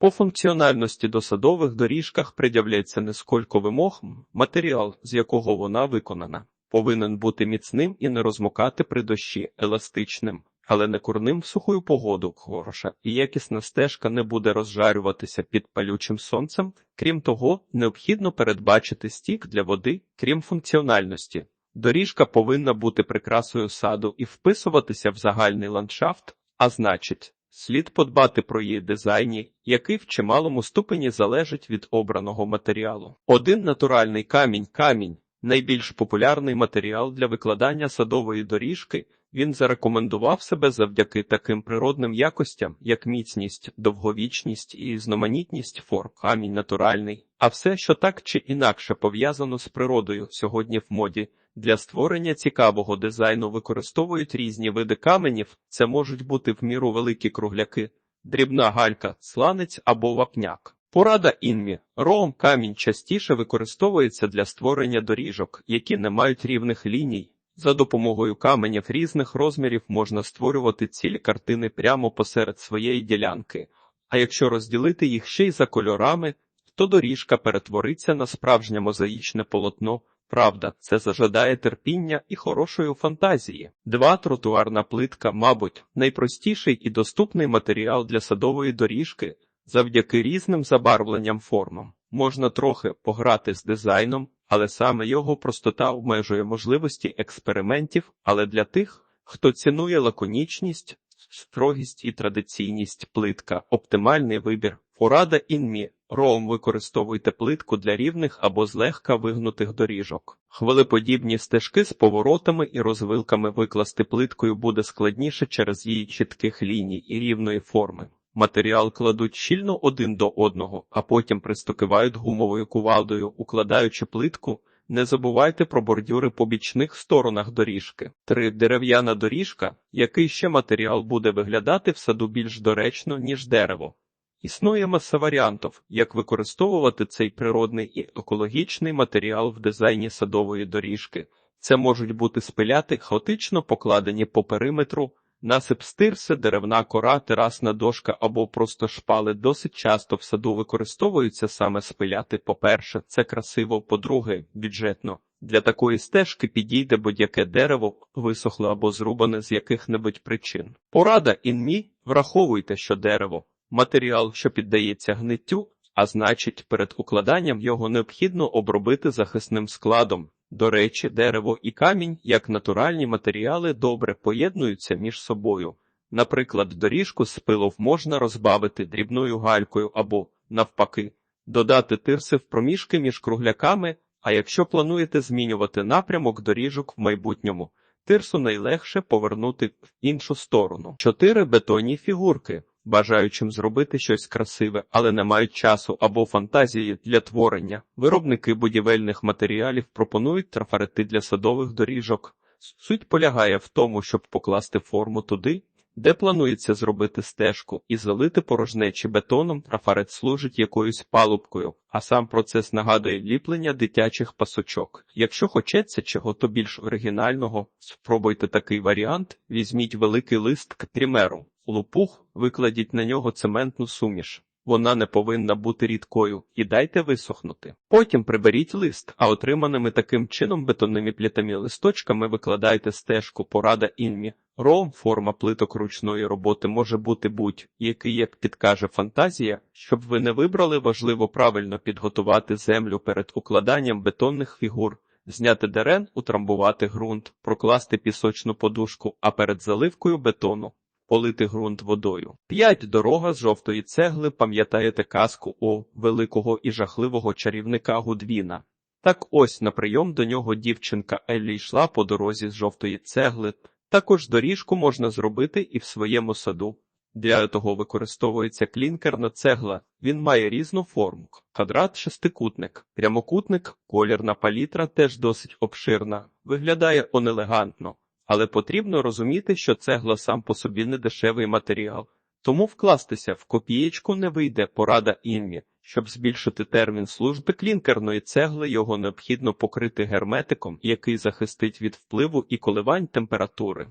По функціональності до садових доріжках пред'являється не сколько вимог, матеріал, з якого вона виконана, повинен бути міцним і не розмокати при дощі, еластичним, але не курним в суху погоду, хороша, і якісна стежка не буде розжарюватися під палючим сонцем. Крім того, необхідно передбачити стік для води, крім функціональності. Доріжка повинна бути прикрасою саду і вписуватися в загальний ландшафт, а значить, слід подбати про її дизайні, який в чималому ступені залежить від обраного матеріалу. Один натуральний камінь камінь найбільш популярний матеріал для викладання садової доріжки. Він зарекомендував себе завдяки таким природним якостям, як міцність, довговічність і різноманітність форм, камінь натуральний, а все, що так чи інакше пов'язано з природою, сьогодні в моді. Для створення цікавого дизайну використовують різні види каменів. Це можуть бути в міру великі кругляки, дрібна галька, сланець або вапняк. Порада інмі. Роум камінь частіше використовується для створення доріжок, які не мають рівних ліній. За допомогою каменів різних розмірів можна створювати цілі картини прямо посеред своєї ділянки. А якщо розділити їх ще й за кольорами, то доріжка перетвориться на справжнє мозаїчне полотно. Правда, це зажадає терпіння і хорошої фантазії. Два тротуарна плитка, мабуть, найпростіший і доступний матеріал для садової доріжки, завдяки різним забарвленням формам. Можна трохи пограти з дизайном, але саме його простота обмежує можливості експериментів, але для тих, хто цінує лаконічність, строгість і традиційність плитка, оптимальний вибір. Порада інмі. Роум використовуйте плитку для рівних або злегка вигнутих доріжок. Хвилеподібні стежки з поворотами і розвилками викласти плиткою буде складніше через її чітких ліній і рівної форми. Матеріал кладуть щільно один до одного, а потім пристукивають гумовою кувалдою, укладаючи плитку. Не забувайте про бордюри по бічних сторонах доріжки. Три дерев'яна доріжка, який ще матеріал буде виглядати в саду більш доречно, ніж дерево. Існує маса варіантів, як використовувати цей природний і екологічний матеріал в дизайні садової доріжки. Це можуть бути спиляти, хаотично покладені по периметру, насип стирси, деревна кора, терасна дошка або просто шпали. Досить часто в саду використовуються саме спиляти. По-перше, це красиво, по-друге, бюджетно. Для такої стежки підійде будь-яке дерево, висохле або зрубане з яких-небудь причин. Порада інмі, враховуйте, що дерево матеріал, що піддається гниттю, а значить, перед укладанням його необхідно обробити захисним складом. До речі, дерево і камінь, як натуральні матеріали, добре поєднуються між собою. Наприклад, доріжку з пилов можна розбавити дрібною галькою або, навпаки, додати тирси в проміжки між кругляками, а якщо плануєте змінювати напрямок доріжок в майбутньому, тирсу найлегше повернути в іншу сторону. Чотири бетонні фігурки бажаючим зробити щось красиве, але не мають часу або фантазії для творення. Виробники будівельних матеріалів пропонують трафарети для садових доріжок. Суть полягає в тому, щоб покласти форму туди, де планується зробити стежку, і залити порожнечі бетоном, трафарет служить якоюсь палубкою, а сам процес нагадує ліплення дитячих пасочок. Якщо хочеться чого-то більш оригінального, спробуйте такий варіант, візьміть великий лист к примеру лупух, викладіть на нього цементну суміш. Вона не повинна бути рідкою, і дайте висохнути. Потім приберіть лист, а отриманими таким чином бетонними плітами листочками викладайте стежку, порада інмі. Роум форма плиток ручної роботи може бути будь-який, як підкаже фантазія, щоб ви не вибрали, важливо правильно підготувати землю перед укладанням бетонних фігур. Зняти дерен, утрамбувати ґрунт, прокласти пісочну подушку, а перед заливкою бетону полити ґрунт водою. П'ять дорога з жовтої цегли, пам'ятаєте казку о великого і жахливого чарівника Гудвіна. Так ось на прийом до нього дівчинка Еллі йшла по дорозі з жовтої цегли. Також доріжку можна зробити і в своєму саду. Для того використовується клінкерна цегла, він має різну форму. Квадрат шестикутник, прямокутник, колірна палітра теж досить обширна, виглядає онелегантно але потрібно розуміти, що цегла сам по собі не дешевий матеріал, тому вкластися в копієчку не вийде порада інмі. Щоб збільшити термін служби клінкерної цегли, його необхідно покрити герметиком, який захистить від впливу і коливань температури.